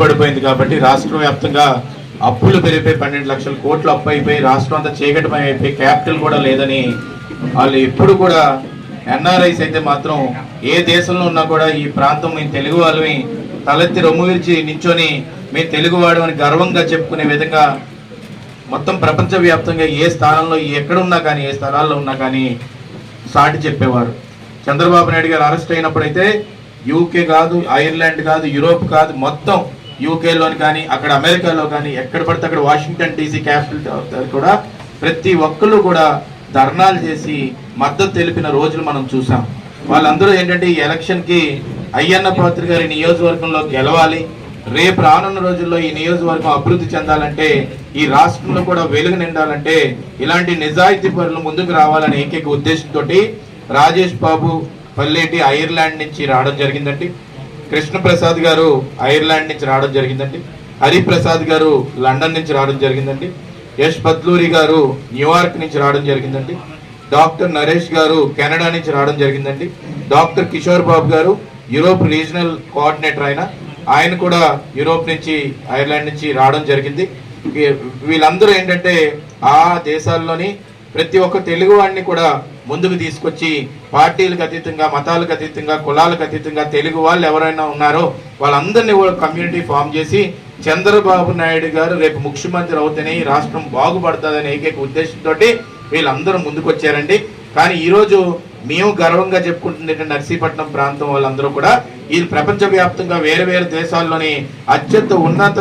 పడిపోయింది కాబట్టి రాష్ట్ర వ్యాప్తంగా అప్పులు పెరిగిపోయి పన్నెండు లక్షల కోట్లు అప్పు అయిపోయి రాష్ట్రం అంతా చీకటిమయం అయిపోయి క్యాపిటల్ కూడా లేదని వాళ్ళు ఎప్పుడు కూడా ఎన్ఆర్ఐస్ అయితే మాత్రం ఏ దేశంలో ఉన్నా కూడా ఈ ప్రాంతం మేము తెలుగు వాళ్ళని తలెత్తి రొమ్ము విరిచి నించొని మేము తెలుగువాడు అని గర్వంగా చెప్పుకునే విధంగా మొత్తం ప్రపంచవ్యాప్తంగా ఏ స్థానంలో ఎక్కడ ఉన్నా కానీ ఏ స్థలాల్లో ఉన్నా కానీ సాటి చెప్పేవారు. చంద్రబాబు నాయుడు గారు అరెస్ట్ అయినప్పుడైతే యూకే కాదు ఐర్లాండ్ కాదు యూరోప్ కాదు మొత్తం యూకేలోని కానీ అక్కడ అమెరికాలో కానీ ఎక్కడ పడితే అక్కడ వాషింగ్టన్ డీసీ క్యాపిటల్ కూడా ప్రతి ఒక్కళ్ళు కూడా ధర్నాలు చేసి మద్దతు తెలిపిన రోజులు మనం చూసాం. వాళ్ళందరూ ఏంటంటే ఈ ఎలక్షన్కి అయ్యన్న పాత్రి గారి నియోజకవర్గంలో గెలవాలి. రేపు రానున్న రోజుల్లో ఈ నియోజకవర్గం అభివృద్ధి చెందాలంటే ఈ రాష్ట్రంలో కూడా వెలుగు నిండాలంటే ఇలాంటి నిజాయితీ పనులు ముందుకు రావాలనే ఏకైక ఉద్దేశంతో రాజేష్ బాబు పల్లెటి ఐర్లాండ్ నుంచి రావడం జరిగిందండి. కృష్ణప్రసాద్ గారు ఐర్లాండ్ నుంచి రావడం జరిగిందండి. హరిప్రసాద్ గారు లండన్ నుంచి రావడం జరిగిందండి. యష్ బద్లూరి గారు న్యూయార్క్ నుంచి రావడం జరిగిందండి. డాక్టర్ నరేష్ గారు కెనడా నుంచి రావడం జరిగిందండి. డాక్టర్ కిషోర్ బాబు గారు యూరోప్ రీజనల్ కోఆర్డినేటర్ ఆయన. ఆయన కూడా యూరోప్ నుంచి ఐర్లాండ్ నుంచి రావడం జరిగింది. వీళ్ళందరూ ఏంటంటే ఆ దేశాల్లోని ప్రతి ఒక్క తెలుగు వాడిని కూడా ముందుకు తీసుకొచ్చి పార్టీలకు అతీతంగా మతాలకు అతీతంగా కులాలకు అతీతంగా తెలుగు వాళ్ళు ఎవరైనా ఉన్నారో వాళ్ళందరినీ కూడా కమ్యూనిటీ ఫామ్ చేసి చంద్రబాబు నాయుడు గారు రేపు ముఖ్యమంత్రి అవుతేనే ఈ రాష్ట్రం బాగుపడుతుందనే ఏకైక ఉద్దేశంతో వీళ్ళందరూ ముందుకు వచ్చారండి కానీ ఈరోజు మేము గర్వంగా చెప్పుకుంటుంది నర్సీపట్నం ప్రాంతం వాళ్ళందరూ కూడా ఈ ప్రపంచవ్యాప్తంగా వేరే వేరే దేశాల్లోని అత్యంత ఉన్నత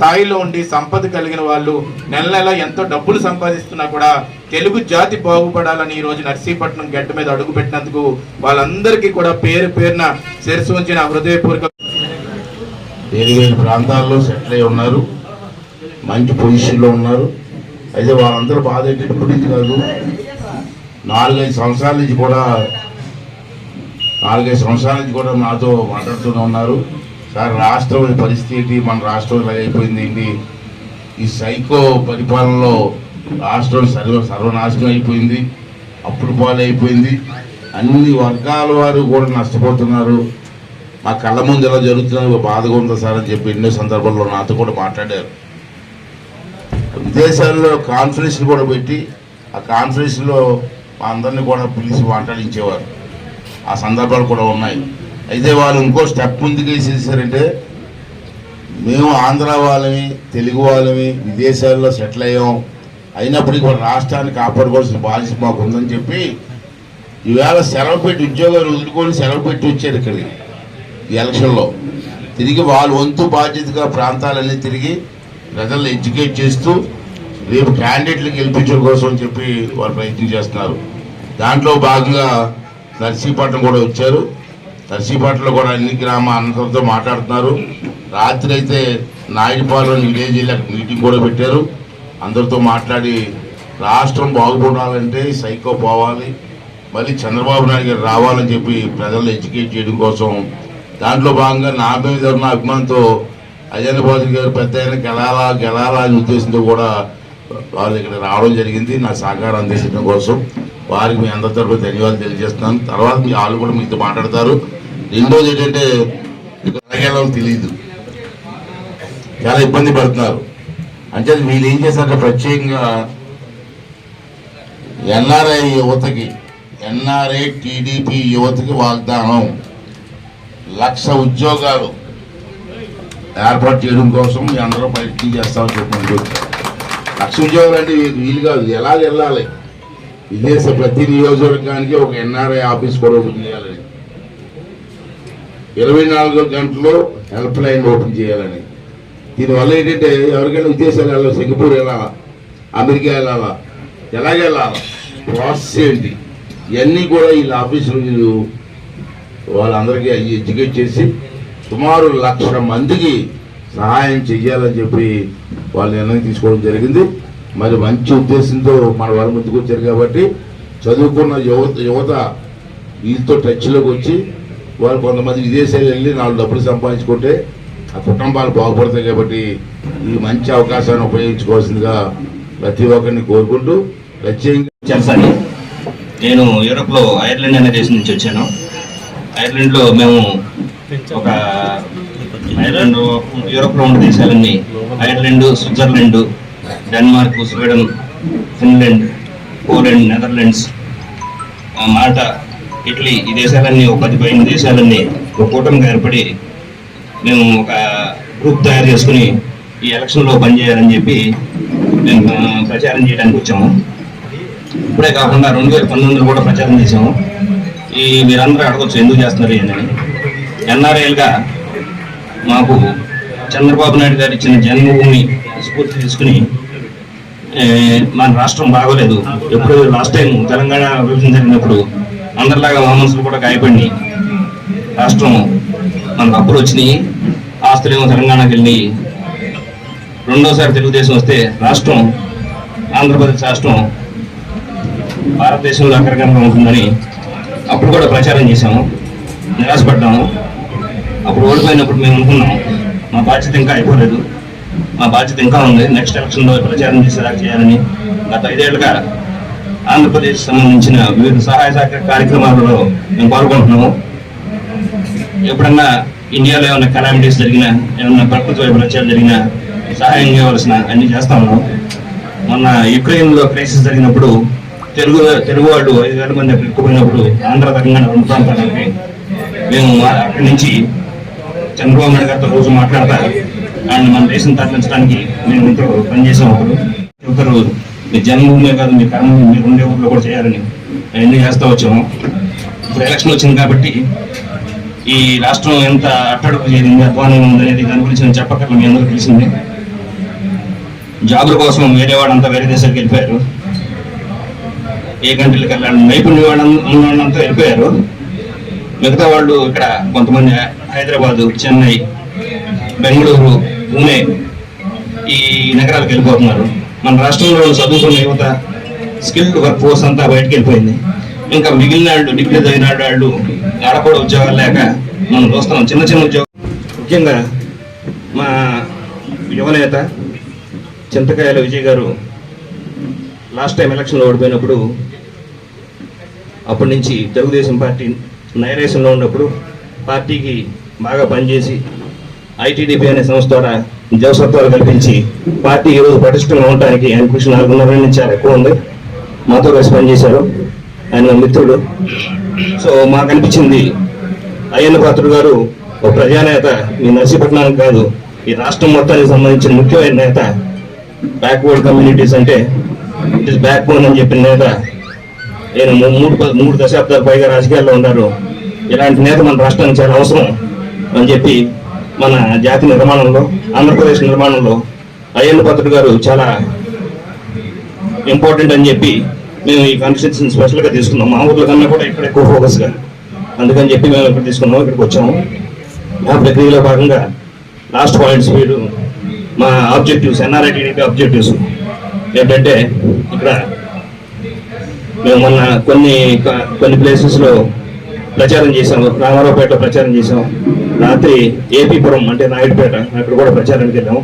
స్థాయిలో ఉండి సంపద కలిగిన వాళ్ళు నెల నెల ఎంతో డబ్బులు సంపాదిస్తున్నా కూడా తెలుగు జాతి బాగుపడాలని ఈ రోజు నర్సీపట్నం గడ్డ మీద అడుగు పెట్టినందుకు వాళ్ళందరికీ కూడా పేరు పేరున శిరసు ఉంచిన హృదయపూర్వక వేరు వేరు ప్రాంతాల్లో సెటిల్ అయి ఉన్నారు. మంచి పొజిషన్లో ఉన్నారు. అయితే వాళ్ళందరూ బాధ ఏంటంటే నుంచి కాదు. నాలుగైదు సంవత్సరాల నుంచి కూడా నాలుగైదు సంవత్సరాల నుంచి కూడా నాతో మాట్లాడుతూనే ఉన్నారు. సార్ రాష్ట్రం పరిస్థితి మన రాష్ట్రం ఇలా అయిపోయింది ఏంటి? ఈ సైకో పరిపాలనలో రాష్ట్రం సర్వ సర్వనాశనం అయిపోయింది. అప్పుడు పాలైపోయింది అయిపోయింది. అన్ని వర్గాల వారు కూడా నష్టపోతున్నారు. మా కళ్ళ ముందు ఎలా జరుగుతున్నది బాధగా ఉందా సార్ అని చెప్పి ఎన్నో సందర్భాల్లో నాతో కూడా మాట్లాడారు. విదేశాల్లో కాన్ఫరెన్స్లు కూడా పెట్టి ఆ కాన్ఫరెన్స్లో మా అందరినీ కూడా పిలిచి మాట్లాడించేవారు. ఆ సందర్భాలు కూడా ఉన్నాయి. అయితే వాళ్ళు ఇంకో స్టెప్ ముందుకు వేసేసారంటే మేము ఆంధ్ర వాళ్ళమి తెలుగు వాళ్ళమే విదేశాల్లో సెటిల్ అయ్యాం. అయినప్పటికీ కూడా రాష్ట్రాన్ని కాపాడుకోవాల్సిన బాధ్యత మాకు ఉందని చెప్పి ఈవేళ సెలవు పెట్టి ఉద్యోగాలు వదులుకొని సెలవు పెట్టి వచ్చారు ఇక్కడికి ఈ ఎలక్షన్లో. తిరిగి వాళ్ళ వంతు బాధ్యతగా ప్రాంతాలన్నీ తిరిగి ప్రజలను ఎడ్యుకేట్ చేస్తూ రేపు క్యాండిడేట్లు గెలిపించడం కోసం అని చెప్పి వాళ్ళు ప్రయత్నం చేస్తున్నారు. దాంట్లో భాగంగా నర్సీపట్నం కూడా వచ్చారు. నర్సీపట్నంలో కూడా అన్ని గ్రామ అందరితో మాట్లాడుతున్నారు. రాత్రి అయితే నాయుడుపాలెం విలేజ్ మీటింగ్ కూడా పెట్టారు. అందరితో మాట్లాడి రాష్ట్రం బాగుపడాలంటే సైకో పోవాలి. మళ్ళీ చంద్రబాబు నాయుడు గారు రావాలని చెప్పి ప్రజలను ఎడ్యుకేట్ చేయడం కోసం దాంట్లో భాగంగా నా మీద ఉన్న అభిమానంతో అజయ్ బాబు గారు పెద్ద ఆయన గెలాలా గెలాలా అనే ఉద్దేశంతో కూడా వాళ్ళు ఇక్కడ రావడం జరిగింది. నా సహకారం అందించడం కోసం. వారికి మీ అందరి తరఫు ధన్యవాదాలు తెలియజేస్తున్నాను. తర్వాత మీ వాళ్ళు కూడా మీతో మాట్లాడతారు. రెండోది ఏంటంటే ఇక్కడ తెలియదు చాలా ఇబ్బంది పడుతున్నారు. అంటే వీళ్ళు ఏం చేశారంటే ప్రత్యేకంగా ఎన్ఆర్ఐ యువతకి ఎన్ఆర్ఐ టీడీపీ యువతకి వాగ్దానం. లక్ష ఉద్యోగాలు ఏర్పాటు చేయడం కోసం మీ అందరూ ప్రయత్నం చేస్తామని చెప్పండి లక్ష ఉద్యోగాలు అంటే వీలు కాదు. ఎలా వెళ్ళాలి? విదేశ ప్రతి నియోజకవర్గానికి ఒక ఎన్ఆర్ఐ ఆఫీస్ కూడా ఓపెన్ చేయాలని. ఇరవై నాలుగు గంటలు హెల్ప్ లైన్ ఓపెన్ చేయాలని. దీనివల్ల ఏంటంటే ఎవరికైనా విదేశాలు వెళ్ళాలి? సింగపూర్ వెళ్ళాలా? అమెరికా వెళ్ళాలా? ఎలాగ వెళ్ళాలా? ప్రాసెస్ ఏంటి? ఇవన్నీ కూడా వీళ్ళ ఆఫీసులు వీళ్ళు వాళ్ళందరికీ అవి ఎడ్యుకేట్ చేసి సుమారు లక్ష మందికి సహాయం చెయ్యాలని చెప్పి వాళ్ళు నిర్ణయం తీసుకోవడం జరిగింది. మరి మంచి ఉద్దేశంతో మన వాళ్ళ ముందుకు వచ్చారు కాబట్టి చదువుకున్న యువత యువత వీళ్ళతో టచ్లోకి వచ్చి వాళ్ళు కొంతమంది విదేశాలు వెళ్ళి నాలుగు డబ్బులు సంపాదించుకుంటే ఆ కుటుంబాలు బాగుపడతాయి కాబట్టి ఈ మంచి అవకాశాన్ని ఉపయోగించుకోవాల్సిందిగా ప్రతి ఒక్కరిని కోరుకుంటూ ప్రత్యేకంగా చెప్పండి. నేను యూరోప్లో ఐర్లాండ్ అనే దేశం నుంచి వచ్చాను. ఐర్లాండ్లో మేము ఒక ఐర్లాండ్ యూరోప్లో ఉన్న దేశాలన్నీ Ireland Switzerland Denmark Sweden Finland Poland Netherlands. మాట ఇటలీ ఈ దేశాలన్నీ ఒక పది పైన దేశాలన్నీ ఒక కూటమిగా ఏర్పడి మేము ఒక గ్రూప్ తయారు చేసుకుని ఈ ఎలక్షన్లో పనిచేయాలని చెప్పి మేము ప్రచారం చేయడానికి వచ్చాము. ఇప్పుడే కాకుండా రెండు వేల పంతొమ్మిదిలో కూడా ప్రచారం చేసాము ఈ మీరందరూ అడగచ్చు ఎందుకు చేస్తున్నారు అని ఎన్ఆర్ఐలుగా మాకు చంద్రబాబు నాయుడు గారు ఇచ్చిన జన్మభూమి స్ఫూర్తి తీసుకుని మన రాష్ట్రం బాగోలేదు. ఎప్పుడు లాస్ట్ టైం తెలంగాణ విభజన జరిగినప్పుడు అందరిలాగా మా మనసులు కూడా గాయపడి రాష్ట్రం మనకు అప్పులు వచ్చినాయి. ఆస్తులేమో తెలంగాణకి వెళ్ళి రెండోసారి తెలుగుదేశం వస్తే రాష్ట్రం ఆంధ్రప్రదేశ్ రాష్ట్రం భారతదేశంలో అగ్రగణంగా ఉంటుందని అప్పుడు కూడా ప్రచారం చేశాము. నిరాశపడ్డాము. అప్పుడు ఓడిపోయినప్పుడు మేము అనుకున్నాం మా బాధ్యత ఇంకా అయిపోలేదు. మా బాధ్యత ఇంకా ఉంది. నెక్స్ట్ ఎలక్షన్లో ప్రచారం చేసేలా చేయాలని గత ఐదేళ్ళుగా ఆంధ్రప్రదేశ్ సంబంధించిన వివిధ సహాయ సహకార కార్యక్రమాలలో మేము పాల్గొంటున్నాము. ఎప్పుడన్నా ఇండియాలో ఏమైనా కలామిటీస్ జరిగినా ఏమైనా ప్రకృతి వైపరీత్యాలు జరిగినా సహాయం చేయవలసిన అన్ని చేస్తా ఉన్నాం మొన్న యుక్రెయిన్లో క్రైసిస్ జరిగినప్పుడు తెలుగు తెలుగు వాళ్ళు ఐదు వేల మంది అక్కడ ఎక్కుపోయినప్పుడు ఆంధ్ర తెలంగాణ రెండు ప్రాంతాలకి మేము మా- అక్కడి నుంచి చంద్రబాబు నాయుడు గారితో రోజు మాట్లాడతా అండ్ మన దేశం తరలించడానికి మేము ఇంట్లో పనిచేసాం ఒకరు ఒకరు మీ జన్మభూమే కాదు మీ కర్మ మీరు ఉండే ఊర్లో కూడా చేయాలని అవన్నీ చేస్తూ వచ్చాము. ఇప్పుడు ఎలక్షన్ వచ్చింది కాబట్టి ఈ రాష్ట్రం ఎంత అట్టడుగు చేరింది అధ్వానం ఉందనేది దాని గురించి నేను చెప్పక్కర్లేదు మీ అందరూ తెలిసింది. జాబుల కోసం వేరే వాడంతా వేరే దేశాలకు వెళ్ళిపోయారు. ఏ కంట్రీలకు వెళ్ళాలి నైపుణ్య వాళ్ళంతా వెళ్ళిపోయారు. మిగతా వాళ్ళు ఇక్కడ కొంతమంది హైదరాబాదు చెన్నై బెంగళూరు పూణే ఈ నగరాలకు వెళ్ళిపోతున్నారు. మన రాష్ట్రంలో చదువుకున్న యువత స్కిల్డ్ వర్క్ ఫోర్స్ అంతా బయటకు వెళ్ళిపోయింది. ఇంకా మిగిలిన వాళ్ళు డిగ్రీ చదివిన వాళ్ళు ఆడ కూడా ఉద్యోగాలు లేక మనం చూస్తున్నాం. చిన్న చిన్న ఉద్యోగం ముఖ్యంగా మా యువనేత చింతకాయల విజయ్ గారు లాస్ట్ టైం ఎలక్షన్లో ఓడిపోయినప్పుడు అప్పటి నుంచి తెలుగుదేశం పార్టీ నైరేషన్లో ఉన్నప్పుడు పార్టీకి బాగా పనిచేసి ఐటీడీపీ అనే సంస్థ ద్వారా జవసత్వాలు కల్పించి పార్టీ ఈరోజు పటిష్టంగా ఉండడానికి ఆయన కృషి నాలుగున్నర నుంచి చాలా ఎక్కువ ఉంది. మాతో కలిసి పనిచేశారు. ఆయన మా మిత్రుడు. సో మాకు అనిపించింది అయ్యన్న పాత్రుడు గారు ఒక ప్రజానేత ఈ నర్సీపట్నానికి కాదు ఈ రాష్ట్రం మొత్తానికి సంబంధించిన ముఖ్యమైన నేత బ్యాక్వర్డ్ కమ్యూనిటీస్ అంటే ఇట్ ఇస్ బ్యాక్ బోన్ అని చెప్పిన నేత. నేను మూడు మూడు దశాబ్దాలు పైగా రాజకీయాల్లో ఉన్నారు. ఇలాంటి నేత మన రాష్ట్రానికి చాలా అవసరం అని చెప్పి మన జాతి నిర్మాణంలో ఆంధ్రప్రదేశ్ నిర్మాణంలో అయ్యన్న పాత్రుడు గారు చాలా ఇంపార్టెంట్ అని చెప్పి మేము ఈ కాన్స్టిట్యూషన్ స్పెషల్గా తీసుకున్నాం. మా ఊర్లో కన్నా కూడా ఇక్కడ ఎక్కువ ఫోకస్గా అందుకని చెప్పి మేము ఇక్కడ తీసుకున్నాం ఇక్కడికి వచ్చాము. ఆ ప్రక్రియలో భాగంగా లాస్ట్ పాయింట్స్ వీడు మా ఆబ్జెక్టివ్స్ ఎన్ఆర్ఐ టీడీపీ ఆబ్జెక్టివ్స్ ఏంటంటే ఇక్కడ మేము మొన్న కొన్ని కొన్ని ప్లేసెస్లో ప్రచారం చేసాము రామారావుపేటలో ప్రచారం చేసాము రాత్రి ఏపీపురం అంటే నాయుడుపేట అక్కడ కూడా ప్రచారానికి వెళ్ళాము.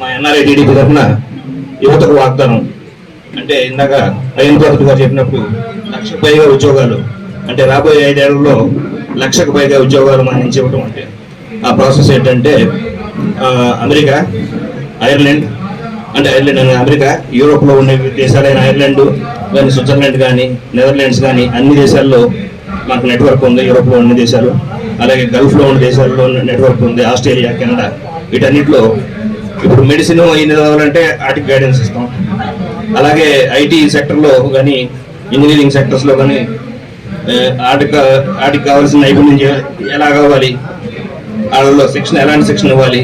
మా ఎన్ఆర్ఐ టీడీపీ తరఫున యువతకు వాగ్దానం. అంటే ఇందాక అయ్యన్ పాత్రుడు గారు చెప్పినప్పుడు లక్షకు పైగా ఉద్యోగాలు అంటే రాబోయే ఐదేళ్ళలో లక్షకు పైగా ఉద్యోగాలు మనం నుంచి ఇవ్వడం అంటే. ఆ ప్రాసెస్ ఏంటంటే అమెరికా ఐర్లాండ్ అంటే ఐర్లాండ్ అనే అమెరికా యూరోప్లో ఉండే దేశాలైన ఐర్లాండ్ కానీ స్విట్జర్లాండ్ కానీ నెదర్లాండ్స్ కానీ అన్ని దేశాల్లో మనకు నెట్వర్క్ ఉంది యూరోప్లో ఉన్న దేశాలు. అలాగే గల్ఫ్లో ఉన్న దేశాల్లో నెట్వర్క్ ఉంది ఆస్ట్రేలియా కెనడా వీటన్నిటిలో ఇప్పుడు మెడిసిన్ ఎన్ని చదవాలంటే వాటికి గైడెన్స్ ఇస్తాం. అలాగే ఐటీ సెక్టర్లో కానీ ఇంజనీరింగ్ సెక్టర్స్లో కానీ వాటికి వాటికి కావాల్సిన నైపుణ్యం ఎలా కావాలి? వాళ్ళలో శిక్షణ ఎలాంటి శిక్షణ ఇవ్వాలి?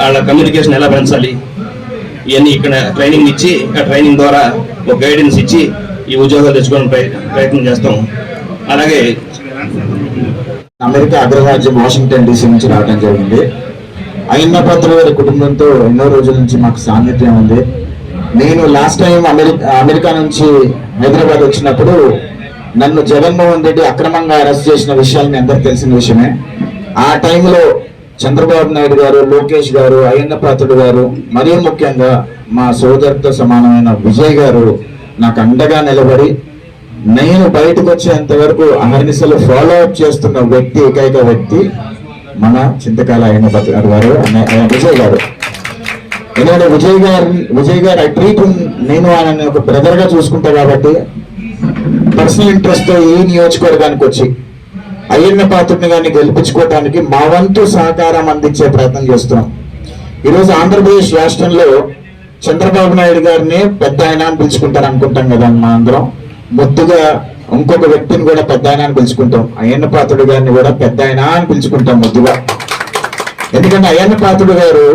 వాళ్ళ కమ్యూనికేషన్ ఎలా పెంచాలి? ఇవన్నీ ఇక్కడ ట్రైనింగ్ ఇచ్చి ఆ ట్రైనింగ్ ద్వారా ఒక గైడెన్స్ ఇచ్చి ఈ ఉద్యోగాలు తెచ్చుకోవడానికి ప్రయత్నం చేస్తాం అలాగే అమెరికా అగ్రరాజ్యం వాషింగ్టన్ డీసీ నుంచి రావడం జరిగింది. అయ్యన్న పాత్ర గారి కుటుంబంతో ఎన్నో రోజుల నుంచి మాకు సాన్నిధ్యం ఉంది. నేను లాస్ట్ టైం అమెరికా అమెరికా నుంచి హైదరాబాద్ వచ్చినప్పుడు నన్ను జగన్మోహన్ రెడ్డి అక్రమంగా అరెస్ట్ చేసిన విషయాలు మీ అందరికి తెలిసిన విషయమే. ఆ టైంలో చంద్రబాబు నాయుడు గారు లోకేష్ గారు అయ్యన్న పాత్రుడు గారు మరీ ముఖ్యంగా మా సోదరుతో సమానమైన విజయ్ గారు నాకు అండగా నిలబడి నేను బయటకు వచ్చేంత వరకు అహర్నిశలు ఫాలో అప్ చేస్తున్న వ్యక్తి ఏకైక వ్యక్తి మన చింతకాల అయిన గారు ఆయన విజయ్ గారు. ఎందుకంటే విజయ్ గారు విజయ్ గారు ఐ ట్రీట్ నేను ఆయన ఒక బ్రదర్గా చూసుకుంటా కాబట్టి పర్సనల్ ఇంట్రెస్ట్తో ఈ నియోజకవర్గానికి వచ్చి అయ్యన్న పాత్రని కానీ గెలిపించుకోవడానికి మా వంతు సహకారం అందించే ప్రయత్నం చేస్తున్నాం. ఈరోజు ఆంధ్రప్రదేశ్ రాష్ట్రంలో చంద్రబాబు నాయుడు గారిని పెద్ద ఆయన అని పిలుచుకుంటారు అనుకుంటాం కదా మా అందరం. ముద్దుగా ఇంకొక వ్యక్తిని కూడా పెద్ద ఆయన అని పిలుచుకుంటాం. అయ్యన్న పాత్రుడు గారిని కూడా పెద్ద ఆయన అని పిలుచుకుంటాం ముద్దుగా. ఎందుకంటే అయ్యన్న పాత్రుడు గారు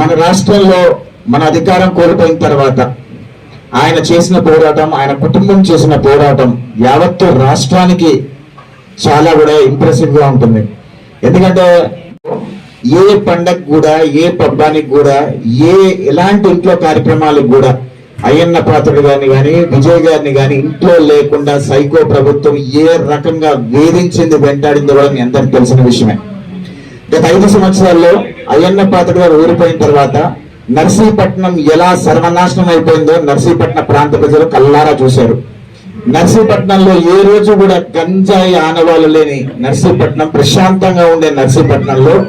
మన రాష్ట్రంలో మన అధికారం కోల్పోయిన తర్వాత ఆయన చేసిన పోరాటం ఆయన కుటుంబం చేసిన పోరాటం యావత్తు రాష్ట్రానికి చాలా కూడా ఇంప్రెసివ్గా ఉంటుంది. ఎందుకంటే ఏ పండగ కూడా ఏ పబ్బానికి కూడా ఏ ఎలాంటి ఇంట్లో కార్యక్రమాలకు కూడా అయ్యన్న పాత్రుడు గారిని కానీ విజయ్ గారిని కానీ ఇంట్లో లేకుండా సైకో ప్రభుత్వం ఏ రకంగా వేధించింది వెంటాడిందో కూడా మీ అందరికి తెలిసిన విషయమే. గత ఐదు సంవత్సరాల్లో అయ్యన్న పాత్రుడు గారు ఊరిపోయిన తర్వాత నర్సీపట్నం ఎలా సర్వనాశనం అయిపోయిందో నర్సీపట్నం ప్రాంత ప్రజలు కల్లారా చూశారు. నర్సీపట్నంలో ఏ రోజు కూడా గంజాయి ఆనవాళ్ళు లేని నర్సీపట్నం ప్రశాంతంగా ఉండే నర్సీపట్నంలో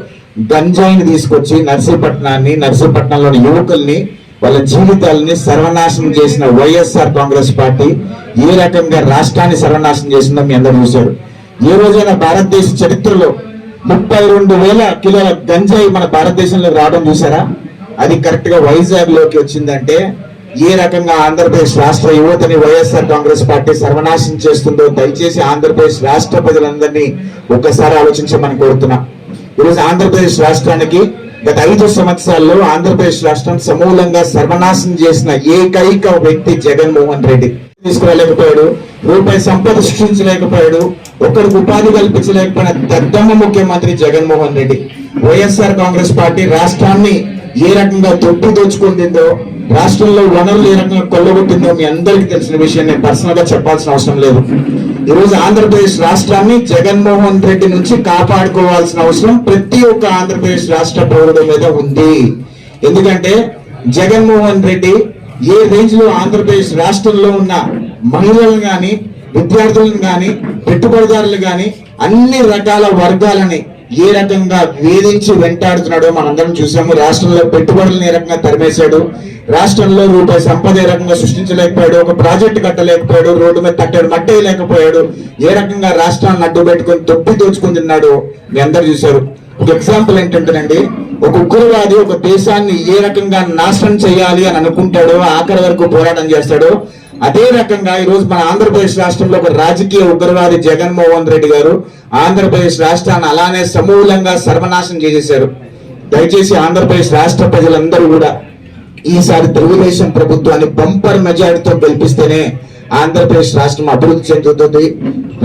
గంజాయిని తీసుకొచ్చి నర్సీపట్నాన్ని నర్సీపట్నంలోని యువకుల్ని వాళ్ళ జీవితాలని సర్వనాశనం చేసిన వైఎస్ఆర్ కాంగ్రెస్ పార్టీ ఏ రకంగా రాష్ట్రాన్ని సర్వనాశనం చేసిందో మీ అందరూ చూశారు. ఏ రోజైనా భారతదేశ చరిత్రలో ముప్పై రెండు వేల కిలోల గంజాయి మన భారతదేశంలో రావడం చూసారా అది కరెక్ట్గా వైజాగ్లోకి వచ్చిందంటే ఏ రకంగా ఆంధ్రప్రదేశ్ రాష్ట్ర యువతని వైఎస్ఆర్ కాంగ్రెస్ పార్టీ సర్వనాశనం చేస్తుందో దయచేసి ఆంధ్రప్రదేశ్ రాష్ట్ర ప్రజలందరినీ ఒక్కసారి ఆలోచించమని కోరుతున్నా. ఈరోజు ఆంధ్రప్రదేశ్ రాష్ట్రానికి గత ఐదు సంవత్సరాల్లో ఆంధ్రప్రదేశ్ రాష్ట్రం సమూలంగా సర్వనాశనం చేసిన ఏకైక వ్యక్తి జగన్మోహన్ రెడ్డి. తీసుకురాలేకపోయాడు రూపాయి సంపద సృష్టించలేకపోయాడు ఒకరికి ఉపాధి కల్పించలేకపోయిన దద్దమ్మ ముఖ్యమంత్రి జగన్మోహన్ రెడ్డి. వైఎస్ఆర్ కాంగ్రెస్ పార్టీ రాష్ట్రాన్ని ఏ రకంగా తొట్టి దోచుకుంటుందో రాష్ట్రంలో వనరులు ఏ రకంగా కొల్లగొట్టిందో మీ అందరికీ తెలిసిన విషయం నేను పర్సనల్గా చెప్పాల్సిన అవసరం లేదు. ఈ రోజు ఆంధ్రప్రదేశ్ రాష్ట్రాన్ని జగన్మోహన్ రెడ్డి నుంచి కాపాడుకోవాల్సిన అవసరం ప్రతి ఒక్క ఆంధ్రప్రదేశ్ రాష్ట్ర పౌరుల మీద ఉంది. ఎందుకంటే జగన్మోహన్ రెడ్డి ఏ రేంజ్లో ఆంధ్రప్రదేశ్ రాష్ట్రంలో ఉన్న మహిళలను కానీ విద్యార్థులను కానీ పెట్టుబడిదారులు కానీ అన్ని రకాల వర్గాలని ఏ రకంగా వేధించి వెంటాడుతున్నాడో మనందరం చూసాము. రాష్ట్రంలో పెట్టుబడులు ఏ రకంగా తరిమేశాడు? రాష్ట్రంలో రూపాయి సంపద ఏ రకంగా సృష్టించలేకపోయాడు? ఒక ప్రాజెక్టు కట్టలేకపోయాడు రోడ్డు మీద తట్టాడు మట్టేయలేకపోయాడు ఏ రకంగా రాష్ట్రాన్ని అడ్డు పెట్టుకొని తొప్పి దోచుకుని తిన్నాడు? మీ అందరు చూశారు. ఒక ఎగ్జాంపుల్ ఏంటంటేనండి ఒక ఉగ్రవాది ఒక దేశాన్ని ఏ రకంగా నాశనం చేయాలి అని అనుకుంటాడో ఆఖరి వరకు పోరాటం చేస్తాడో అదే రకంగా ఈ రోజు మన ఆంధ్రప్రదేశ్ రాష్ట్రంలో ఒక రాజకీయ ఉగ్రవాది జగన్మోహన్ రెడ్డి గారు ఆంధ్రప్రదేశ్ రాష్ట్రాన్ని అలానే సమూలంగా సర్వనాశనం చేసేశారు. దయచేసి ఆంధ్రప్రదేశ్ రాష్ట్ర ప్రజలందరూ కూడా ఈసారి తెలుగుదేశం ప్రభుత్వాన్ని బంపర్ మెజార్టీతో గెలిపిస్తేనే ఆంధ్రప్రదేశ్ రాష్ట్రం అభివృద్ధి చెందుతుంది.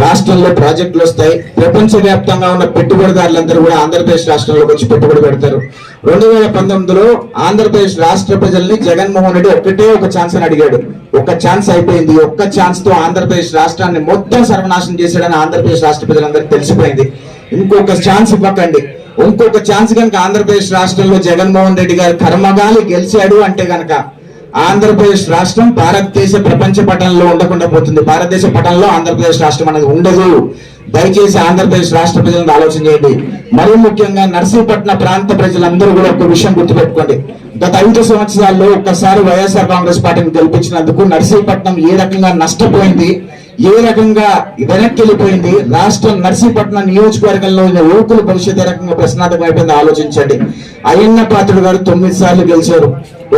రాష్ట్రంలో ప్రాజెక్టులు వస్తాయి. ప్రపంచ వ్యాప్తంగా ఉన్న పెట్టుబడిదారులందరూ కూడా ఆంధ్రప్రదేశ్ రాష్ట్రంలోకి వచ్చి పెట్టుబడి పెడతారు. రెండు వేల పంతొమ్మిదిలో ఆంధ్రప్రదేశ్ రాష్ట్ర ప్రజల్ని జగన్మోహన్ రెడ్డి ఒక్కటే ఒక ఛాన్స్ అని అడిగాడు. ఒక్క ఛాన్స్ అయిపోయింది. ఒక్క ఛాన్స్తో ఆంధ్రప్రదేశ్ రాష్ట్రాన్ని మొత్తం సర్వనాశనం చేశాడని ఆంధ్రప్రదేశ్ రాష్ట్ర ప్రజలందరికీ తెలిసిపోయింది. ఇంకొక ఛాన్స్ ఇవ్వకండి. ఇంకొక ఛాన్స్ కనుక ఆంధ్రప్రదేశ్ రాష్ట్రంలో జగన్మోహన్ రెడ్డి గారు కర్మగాలి గెలిచాడు అంటే గనక ఆంధ్రప్రదేశ్ రాష్ట్రం భారతదేశ ప్రపంచ పటంలో ఉండకుండా పోతుంది. భారతదేశ పటంలో ఆంధ్రప్రదేశ్ రాష్ట్రం అనేది ఉండదు. దయచేసి ఆంధ్రప్రదేశ్ రాష్ట్ర ప్రజలను ఆలోచన చేయండి. మరీ ముఖ్యంగా నర్సీపట్నం ప్రాంత ప్రజలందరూ కూడా ఒక విషయం గుర్తుపెట్టుకోండి. గత ఐదు సంవత్సరాల్లో ఒక్కసారి వైఎస్ఆర్ కాంగ్రెస్ పార్టీని గెలిపించినందుకు నర్సీపట్నం ఏ రకంగా నష్టపోయింది ఏ రకంగా వెనక్కి వెళ్ళిపోయింది? రాష్ట్రం నర్సీపట్నం నియోజకవర్గంలో ఉన్న యువకుల భవిష్యత్ ఏ రకంగా ప్రశ్నార్థకం అయిపోయింది ఆలోచించండి. అయ్యన్న పాత్రుడు గారు తొమ్మిది సార్లు గెలిచారు.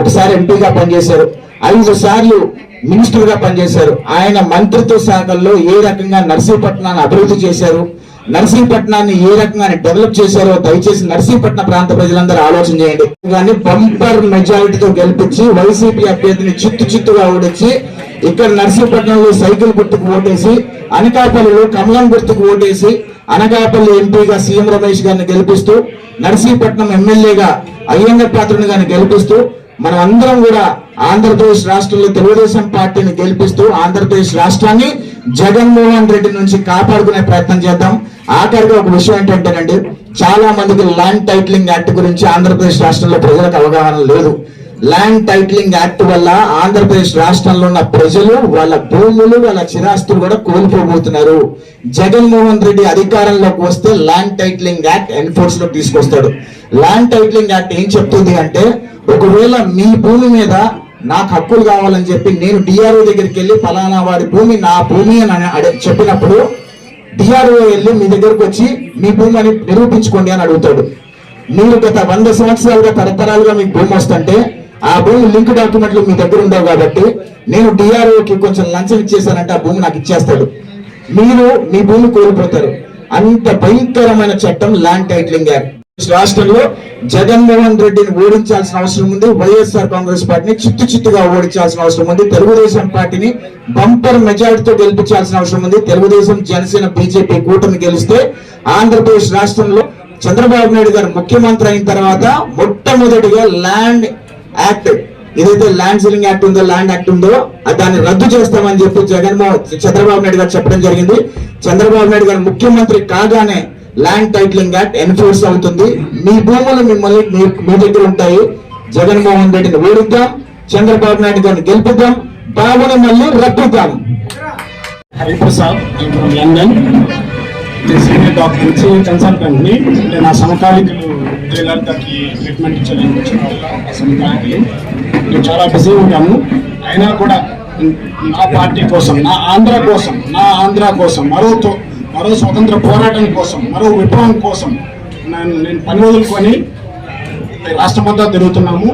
ఒకసారి ఎంపీగా పనిచేశారు. ఐదు సార్లు మినిస్టర్గా పనిచేశారు. ఆయన మంత్రిత్వ శాఖల్లో ఏ రకంగా నర్సీపట్నాన్ని అభివృద్ధి చేశారు? నర్సీపట్నాన్ని ఏ రకంగా డెవలప్ చేశారో దయచేసి నర్సీపట్నం ప్రాంత ప్రజలందరూ ఆలోచన చేయండి. కానీ బంపర్ మెజారిటీతో గెలిపించి వైసీపీ అభ్యర్థిని చిత్తు చిత్తుగా ఓడించి ఇక్కడ నర్సీపట్నంలో సైకిల్ గుర్తుకు ఓటేసి అనకాపల్లిలో కమలం గుర్తుకు ఓటేసి అనకాపల్లి ఎంపీగా సీఎం రమేష్ గారిని గెలిపిస్తూ నర్సీపట్నం ఎమ్మెల్యేగా అయ్యంగ పాత్రుని గారిని గెలిపిస్తూ మనం అందరం కూడా ఆంధ్రప్రదేశ్ రాష్ట్రంలో తెలుగుదేశం పార్టీని గెలిపిస్తూ ఆంధ్రప్రదేశ్ రాష్ట్రాన్ని జగన్మోహన్ రెడ్డి నుంచి కాపాడుకునే ప్రయత్నం చేద్దాం. ఆఖరిగా ఒక విషయం ఏంటంటేనండి చాలా మందికి ల్యాండ్ టైటిలింగ్ యాక్ట్ గురించి ఆంధ్రప్రదేశ్ రాష్ట్రంలో ప్రజలకు అవగాహన లేదు. ల్యాండ్ టైటిలింగ్ యాక్ట్ వల్ల ఆంధ్రప్రదేశ్ రాష్ట్రంలో ఉన్న ప్రజలు వాళ్ళ భూములు వాళ్ళ చిరాస్తులు కూడా కోల్పోబోతున్నారు. జగన్మోహన్ రెడ్డి అధికారంలోకి వస్తే ల్యాండ్ టైటిలింగ్ యాక్ట్ ఎన్ఫోర్స్లో తీసుకొస్తాడు. ల్యాండ్ టైటిలింగ్ యాక్ట్ ఏం చెప్తుంది అంటే ఒకవేళ మీ భూమి మీద నాకు హక్కులు కావాలని చెప్పి నేను డిఆర్ఓ దగ్గరికి వెళ్ళి ఫలానా వారి భూమి నా భూమి అని చెప్పినప్పుడు డిఆర్ఓ వెళ్ళి మీ దగ్గరకు వచ్చి మీ భూమి అని నిరూపించుకోండి అని అడుగుతాడు. మీరు గత వంద సంవత్సరాలుగా తరతరాలుగా మీకు భూమి వస్తుంటే ఆ భూమి లింక్ డాక్యుమెంట్లు మీ దగ్గర ఉండవు కాబట్టి నేను డిఆర్ఓకి కొంచెం లంచం ఇచ్చేసానంటే ఆ భూమి నాకు ఇచ్చేస్తాడు. మీరు మీ భూమి కోల్పోతారు. అంత భయంకరమైన చట్టం ల్యాండ్ టైటిలింగ్ యాక్ట్. రాష్ట్రంలో జగన్మోహన్ రెడ్డిని ఓడించాల్సిన అవసరం ఉంది. వైఎస్ఆర్ కాంగ్రెస్ పార్టీని చిత్తు చిత్తుగా ఓడించాల్సిన అవసరం ఉంది. తెలుగుదేశం పార్టీని బంపర్ మెజార్టీతో గెలిపించాల్సిన అవసరం ఉంది. తెలుగుదేశం జనసేన బీజేపీ కూటమి గెలిస్తే ఆంధ్రప్రదేశ్ రాష్ట్రంలో చంద్రబాబు నాయుడు గారు ముఖ్యమంత్రి అయిన తర్వాత మొట్టమొదటిగా ల్యాండ్ యాక్ట్ ఏదైతే ల్యాండ్ సీలింగ్ యాక్ట్ ఉందో ల్యాండ్ యాక్ట్ ఉందో అది దాన్ని రద్దు చేస్తామని చెప్పి జగన్మోహన్ చంద్రబాబు నాయుడు గారు చెప్పడం జరిగింది. చంద్రబాబు నాయుడు గారు ముఖ్యమంత్రి కాగానే ల్యాండ్ టైటిలింగ్ యాక్ట్ ఎన్ఫోర్స్ అవుతుంది. మీ భూములు మిమ్మల్ని మీ- మీ దగ్గర ఉంటాయి. జగన్మోహన్ రెడ్డిని ఓడిద్దాం చంద్రబాబు నాయుడు గారిని గెలిపిద్దాం. బాబుని మళ్ళీ రప్పిద్దాం. Hariprasad London senior doctor senior నా సమకాలికులు విజయలలితకి ట్రీట్మెంట్ ఇచ్చడానికి వచ్చిన వాళ్ళ సమకాలికులు చాలా బిజీ ఉంటాము అయినా కూడా నా పార్టీ కోసం నా ఆంధ్ర కోసం నా ఆంధ్ర కోసం మరో తో- మరో స్వతంత్ర పోరాటం కోసం మరో విప్లవం కోసం నేను నేను పని వదులుకొని రాష్ట్రమంతా తిరుగుతున్నాము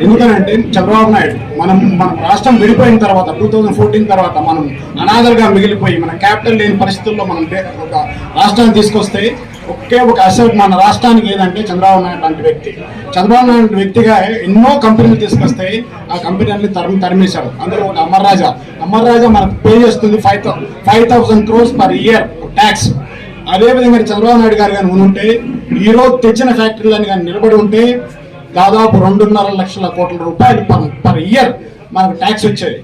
ఎందుకనంటే చంద్రబాబు నాయుడు మనం మన రాష్ట్రం విడిపోయిన తర్వాత టూ థౌజండ్ ఫోర్టీన్ తర్వాత మనం అనాథలుగా మిగిలిపోయి మన క్యాపిటల్ లేని పరిస్థితుల్లో మనం ఒక రాష్ట్రాన్ని తీసుకొస్తే ఒకే ఒక అసెట్ మన రాష్ట్రానికి ఏదంటే చంద్రబాబు నాయుడు లాంటి వ్యక్తి. చంద్రబాబు నాయుడు వ్యక్తిగా ఎన్నో కంపెనీలు తీసుకొస్తాయి. ఆ కంపెనీలని తరిమి తరిమేశాడు అందులో ఒక అమర్ రాజా. అమర్ రాజా మనకు పే చేస్తుంది five five thousand crores per year tax అదేవిధంగా చంద్రబాబు నాయుడు గారు కానీ ఉంటే ఈరోజు తెచ్చిన ఫ్యాక్టరీలను కానీ నిలబడి ఉంటే దాదాపు రెండున్నర లక్షల కోట్ల రూపాయలు పర్ పర్ ఇయర్ మనకు ట్యాక్స్ వచ్చేది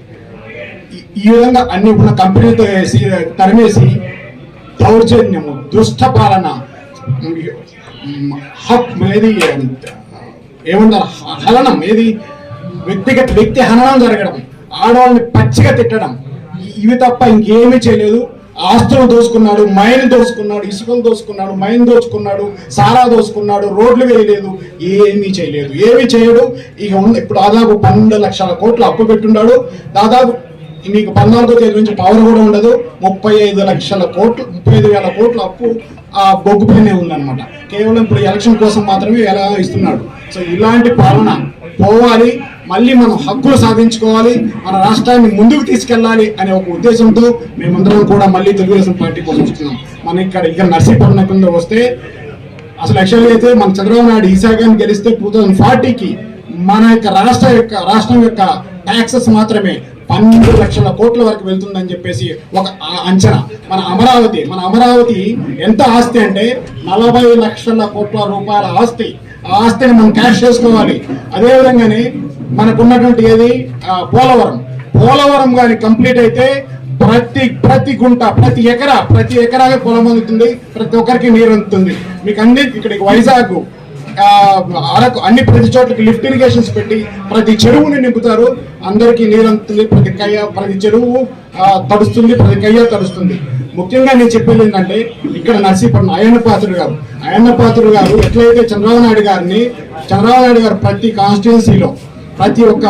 ఈ- విధంగా అన్ని ఉన్న కంపెనీలతో వేసి తరిమేసి దౌర్జన్యము దుష్ట పాలన హక్ ఏది? ఏమంటారు? హ- ఏది? వ్యక్తిగత వ్యక్తి హననం జరగడం ఆడవాళ్ళని పచ్చిగా తిట్టడం ఇవి తప్ప ఇంకేమీ చేయలేదు. ఆస్తులు దోసుకున్నాడు మైన్ దోసుకున్నాడు ఇసుకలు దోసుకున్నాడు మైన్ దోచుకున్నాడు సారా దోసుకున్నాడు రోడ్లు వేయలేదు ఏమీ చేయలేదు. ఏమీ చేయడు. ఇక ఉన్న ఇప్పుడు దాదాపు పన్నెండు లక్షల కోట్లు అప్పు పెట్టున్నాడు దాదాపు మీకు పద్నాలుగో తేదీ నుంచి పవర్ కూడా ఉండదు. ముప్పై ఐదు లక్షల కోట్లు ముప్పై ఐదు వేల కోట్ల అప్పు ఆ బొగ్గు పైనే ఉందన్నమాట. కేవలం ఇప్పుడు ఎలక్షన్ కోసం మాత్రమే ఎలా ఇస్తున్నాడు. సో ఇలాంటి పాలన పోవాలి. మళ్ళీ మనం హక్కులు సాధించుకోవాలి. మన రాష్ట్రాన్ని ముందుకు తీసుకెళ్ళాలి అనే ఒక ఉద్దేశంతో మేమందరం కూడా మళ్ళీ తెలుగుదేశం పార్టీ కోసం వస్తున్నాం. మన ఇక్కడ ఇక్కడ నర్సీపట్నం కింద వస్తే అసలు యాక్చువల్గా అయితే మన చంద్రబాబు నాయుడు ఈశాఖని గెలిస్తే టూ థౌజండ్ ఫార్టీకి మన యొక్క రాష్ట్ర యొక్క రాష్ట్రం యొక్క ట్యాక్సెస్ మాత్రమే పన్నెండు లక్షల కోట్ల వరకు వెళ్తుందని చెప్పేసి ఒక ఆ- అంచనా. మన అమరావతి మన అమరావతి ఎంత ఆస్తి అంటే నలభై లక్షల కోట్ల రూపాయల ఆస్తి. ఆ ఆస్తిని మనం క్యాష్ చేసుకోవాలి. అదేవిధంగానే మనకున్నటువంటి ఏది? పోలవరం. పోలవరం కానీ కంప్లీట్ అయితే ప్రతి ప్రతి గుంట ప్రతి ఎకరా ప్రతి ఎకరాకి పొలం అందుతుంది. ప్రతి ఒక్కరికి నీరు అందుతుంది. మీకు అన్ని ఇక్కడికి వైజాగ్ అరకు అన్ని ప్రతి చోట్లకి లిఫ్ట్ ఇరిగేషన్స్ పెట్టి ప్రతి చెరువుని నింపుతారు. అందరికీ నీరు అందుతుంది ప్రతి కయ్య ప్రతి చెరువు తడుస్తుంది ప్రతి కయ్య తడుస్తుంది. ముఖ్యంగా నేను చెప్పేది ఏంటంటే ఇక్కడ నర్సీపట్నం అయ్యన్న పాత్రుడు గారు. అయ్యన్న పాత్రుడు గారు ఎట్లయితే చంద్రబాబు నాయుడు గారిని చంద్రబాబు నాయుడు గారు ప్రతి కాన్స్టిట్యున్సీలో ప్రతి ఒక్క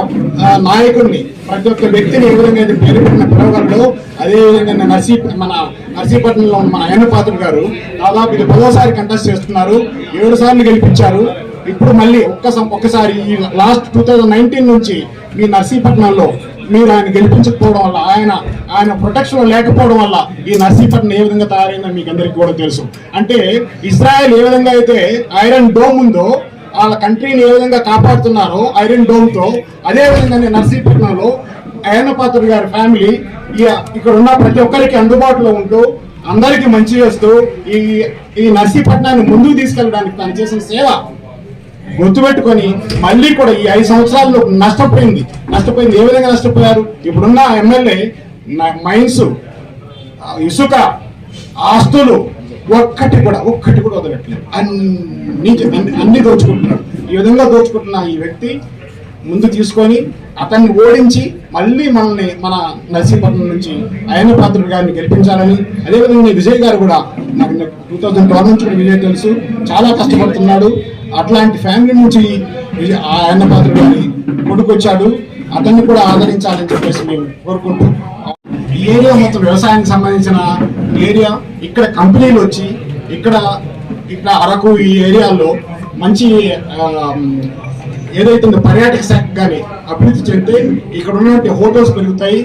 నాయకుడిని ప్రతి ఒక్క వ్యక్తిని ఏ విధంగా అయితే పేరు పిలవగలడో అదే విధంగా నర్సీ మన నర్సీపట్నంలో ఉన్న మన అయ్యన్న గారు దాదాపు ఇది పదోసారి కంటెస్ట్ చేస్తున్నారు ఏడు సార్లు గెలిపించారు. ఇప్పుడు మళ్ళీ ఒక్క ఒక్కసారి ఈ లాస్ట్ టూ థౌజండ్ నైన్టీన్ నుంచి మీ నర్సీపట్నంలో మీరు ఆయన గెలిపించకపోవడం వల్ల ఆయన ఆయన ప్రొటెక్షన్ లేకపోవడం వల్ల ఈ నర్సీపట్నం ఏ విధంగా తయారైందో మీకు అందరికీ కూడా తెలుసు. అంటే ఇజ్రాయెల్ ఏ విధంగా అయితే ఐరన్ డోమ్ ఉందో వాళ్ళ కంట్రీని ఏ విధంగా కాపాడుతున్నారో ఐరన్ డోమ్తో అదే విధంగా నర్సీపట్నంలో అయ్యన్న గారి ఫ్యామిలీ ఇక్కడ ఉన్న ప్రతి ఒక్కరికి అందుబాటులో ఉంటూ అందరికీ మంచి చేస్తూ ఈ ఈ నర్సీపట్నాన్ని ముందుకు తీసుకెళ్ళడానికి తను చేసిన సేవ గుర్తుపెట్టుకొని మళ్ళీ కూడా ఈ ఐదు సంవత్సరాల్లో నష్టపోయింది. నష్టపోయింది. ఏ విధంగా నష్టపోయారు? ఇప్పుడున్న ఎమ్మెల్యే మైన్స్ ఇసుక ఆస్తులు ఒక్కటి కూడా ఒక్కటి కూడా వదలట్లేదు అన్ని అన్ని- దోచుకుంటున్నాడు. ఈ విధంగా దోచుకుంటున్న ఈ వ్యక్తి ముందు తీసుకొని అతన్ని ఓడించి మళ్ళీ మనల్ని మన నర్సీపట్నం నుంచి అయన పాత్ర గారిని గెలిపించాలని అదేవిధంగా విజయ్ గారు కూడా నాకు టూ థౌజండ్ ట్వెల్వ్ నుంచి కూడా విజయ్ తెలుసు చాలా కష్టపడుతున్నాడు. అట్లాంటి ఫ్యామిలీ నుంచి విజయ్ ఆ అయన పాత్రుడు గారి కొడుకు వచ్చాడు. అతన్ని కూడా ఆదరించాలని చెప్పేసి మేము కోరుకుంటూ ఈ ఏరియా మొత్తం వ్యవసాయానికి సంబంధించిన ఏరియా. ఇక్కడ కంపెనీలు వచ్చి ఇక్కడ ఇక్కడ అరకు ఈ ఏరియాలో మంచి ఏదైతే ఉందో పర్యాటక శాఖ కానీ అభివృద్ధి చెందితే ఇక్కడ ఉన్నటువంటి హోటల్స్ పెరుగుతాయి.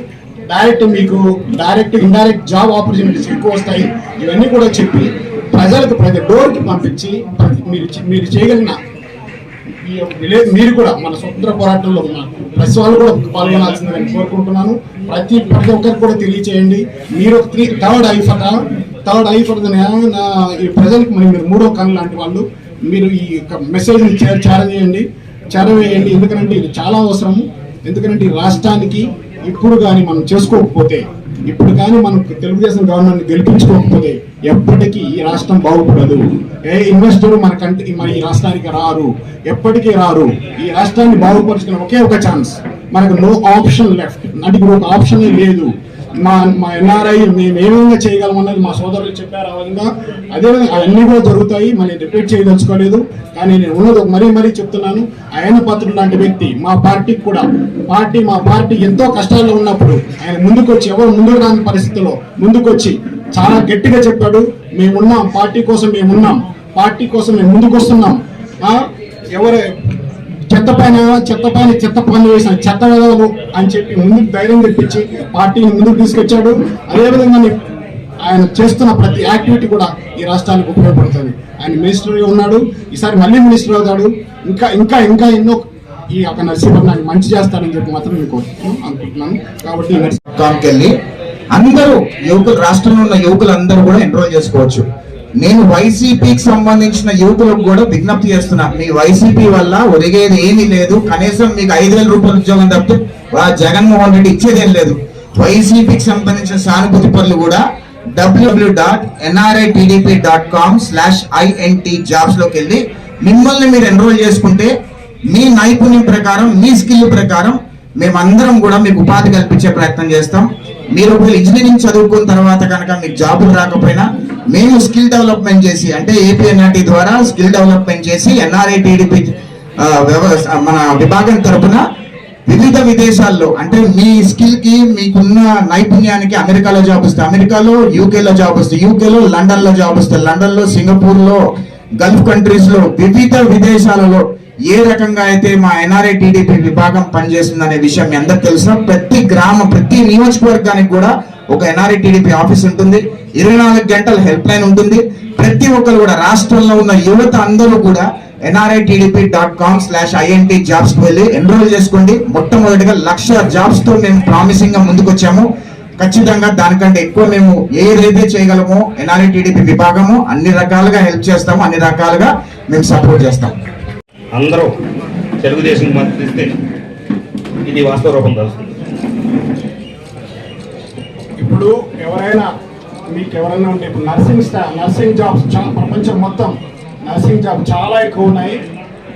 డైరెక్ట్ మీకు డైరెక్ట్ ఇండైరెక్ట్ జాబ్ ఆపర్చునిటీస్ ఎక్కువ వస్తాయి. ఇవన్నీ కూడా చెప్పి ప్రజలకు ప్రతి డోర్కి పంపించి మీరు మీరు చేయగలిగిన మీరు కూడా మన స్వతంత్ర పోరాటంలో ఉన్న ప్రతి వాళ్ళు కూడా పాల్గొనాల్సిందని కోరుకుంటున్నాను. ప్రతి ప్రతి ఒక్కరికి కూడా తెలియచేయండి. మీరు three third eye for third eye for ఈ ప్రజలకు మరి మీరు మూడో కన్ను లాంటి వాళ్ళు మీరు ఈ యొక్క మెసేజ్ని చేరవేయండి. చేరవేయండి. ఎందుకంటే ఇది చాలా అవసరము. ఎందుకంటే ఈ రాష్ట్రానికి ఇప్పుడు కానీ మనం చేసుకోకపోతే ఇప్పుడు కానీ మనం తెలుగుదేశం గవర్నమెంట్ గెలిపించుకోకపోతే ఎప్పటికీ ఈ రాష్ట్రం బాగుపడదు. ఏ ఇన్వెస్టర్ మన కంటి మన ఈ రాష్ట్రానికి రారు. ఎప్పటికీ రారు. ఈ రాష్ట్రాన్ని బాగుపరుచుకునే ఒకే ఒక ఛాన్స్. మనకు నో ఆప్షన్ లెఫ్ట్ అంటే ఒక ఆప్షన్ లేదు. మా మా ఎన్ఆర్ఐ మేము ఏ విధంగా చేయగలమన్నది మా సోదరులు చెప్పారు ఆ విధంగా. అదేవిధంగా అవన్నీ కూడా జరుగుతాయి మళ్ళీ రిపీట్ చేయదలుచుకోలేదు. కానీ నేను ఉన్నది ఒక మరీ మరీ చెప్తున్నాను. ఆయన పాత్రుడు లాంటి వ్యక్తి మా పార్టీకి కూడా పార్టీ మా పార్టీ ఎంతో కష్టాల్లో ఉన్నప్పుడు ఆయన ముందుకొచ్చి ఎవరు ముందుకు రాని పరిస్థితుల్లో ముందుకొచ్చి చాలా గట్టిగా చెప్పాడు. మేమున్నాం పార్టీ కోసం మేమున్నాం పార్టీ కోసం మేము ముందుకు వస్తున్నాం ఎవరు చెత్త పైన చెత్త పైన చెత్త పనులు వేసిన చెత్త వెదవలు అని చెప్పి ముందుకు ధైర్యం తెప్పించి పార్టీని ముందుకు తీసుకొచ్చాడు. అదేవిధంగా ఆయన చేస్తున్న ప్రతి యాక్టివిటీ కూడా ఈ రాష్ట్రానికి ఉపయోగపడుతుంది. ఆయన మినిస్టర్గా ఉన్నాడు ఈసారి మళ్ళీ మినిస్టర్ అవుతాడు. ఇంకా ఇంకా ఇంకా ఎన్నో ఈ యొక్క నరసింహనాన్ని మంచి చేస్తాడని చెప్పి మాత్రం నేను అనుకుంటున్నాను. కాబట్టి ఈ వెళ్ళి అందరూ యువకులు రాష్ట్రంలో ఉన్న యువకులు అందరూ కూడా ఎన్రోల్ చేసుకోవచ్చు. నేను వైసీపీకి సంబంధించిన యువకులకు కూడా విజ్ఞప్తి చేస్తున్నా. మీ వైసీపీ వల్ల ఒరిగేది ఏమీ లేదు. కనీసం మీకు ఐదు వేల రూపాయల ఉద్యోగం తప్పితే జగన్మోహన్ రెడ్డి ఇచ్చేదేం లేదు. వైసీపీకి సంబంధించిన సానుభూతి పనులు కూడా WWW dot NRI TDP dot com slash INT జాబ్స్లోకి వెళ్ళి మిమ్మల్ని మీరు ఎన్రోల్ చేసుకుంటే మీ నైపుణ్యం ప్రకారం మీ స్కిల్ ప్రకారం మేమందరం కూడా మీకు ఉపాధి కల్పించే ప్రయత్నం చేస్తాం. మీరు ఒకవేళ ఇంజనీరింగ్ చదువుకున్న తర్వాత కనుక మీకు జాబులు రాకపోయినా మేము స్కిల్ డెవలప్మెంట్ చేసి అంటే ఏపీఎన్ఆర్టీ ద్వారా స్కిల్ డెవలప్మెంట్ చేసి ఎన్ఆర్ఐ టీడీపీ మన విభాగం తరపున వివిధ విదేశాల్లో అంటే మీ స్కిల్కి మీకున్న నైపుణ్యానికి అమెరికాలో జాబ్ వస్తే అమెరికాలో యూకేలో జాబ్ వస్తే యూకేలో లండన్లో జాబ్ వస్తే లండన్లో సింగపూర్లో గల్ఫ్ కంట్రీస్లో వివిధ విదేశాలలో ఏ రకంగా అయితే మా ఎన్ఆర్ఐ టీడీపీ విభాగం పనిచేస్తుందనే విషయం మీ అందరికి తెలుసు? ప్రతి గ్రామ ప్రతి నియోజకవర్గానికి కూడా ఒక ఎన్ఆర్ఐ టీడీపీ ఆఫీస్ ఉంటుంది. ఇరవై నాలుగు గంటల హెల్ప్ లైన్ ఉంటుంది. ప్రతి ఒక్కరు కూడా రాష్ట్రంలో ఉన్న యువత అందరూ కూడా NRI TDP dot com slash INT jobs వెళ్ళి ఎన్రోల్ చేసుకోండి. మొట్టమొదటిగా లక్ష జాబ్స్తో మేము ప్రామిసింగ్గా ముందుకు వచ్చాము ఖచ్చితంగా దానికంటే ఎక్కువ మేము ఏదైతే చేయగలమో ఎన్ఆర్ఐ టీడీపీ విభాగము అన్ని రకాలుగా హెల్ప్ చేస్తాము. అన్ని రకాలుగా మేము సపోర్ట్ చేస్తాం అందరూ తెలుగుదేశం మద్దతు ఇస్తే ఇది వాస్తవ రూపం ఇప్పుడు ఎవరైనా మీకు ఎవరైనా ఉంటే ఇప్పుడు నర్సింగ్ స్టా నర్సింగ్ జాబ్స్ చాలా ప్రపంచం మొత్తం నర్సింగ్ జాబ్ చాలా ఎక్కువ ఉన్నాయి.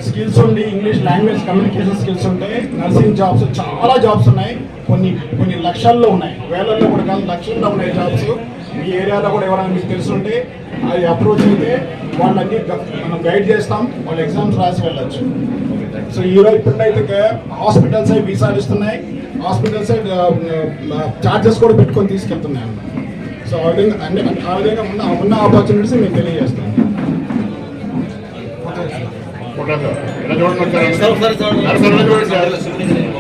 స్కిల్స్ ఉండి ఇంగ్లీష్ లాంగ్వేజ్ కమ్యూనికేషన్ స్కిల్స్ ఉంటాయి నర్సింగ్ జాబ్స్ చాలా జాబ్స్ ఉన్నాయి. కొన్ని కొన్ని లక్షల్లో ఉన్నాయి. వేలల్లో కూడా కాదు లక్షల్లో ఉన్నాయి జాబ్స్ మీ ఏరియాలో కూడా ఎవరైనా మీకు తెలుసుంటే అది అప్రోచ్ అయితే వాళ్ళన్నీ మనం గైడ్ చేస్తాం. వాళ్ళు ఎగ్జామ్స్ రాసి వెళ్ళొచ్చు. సో ఈ రోజు ఇప్పుడైతే హాస్పిటల్స్ అవి వీసాలు ఇస్తున్నాయి. హాస్పిటల్స్ చార్జెస్ కూడా పెట్టుకొని తీసుకెళ్తున్నాయి అన్నమాట. సో ఆ విధంగా అన్ని ఆ విధంగా ఉన్న ఉన్న ఆపర్చునిటీస్ మేము తెలియజేస్తాం చూడండి.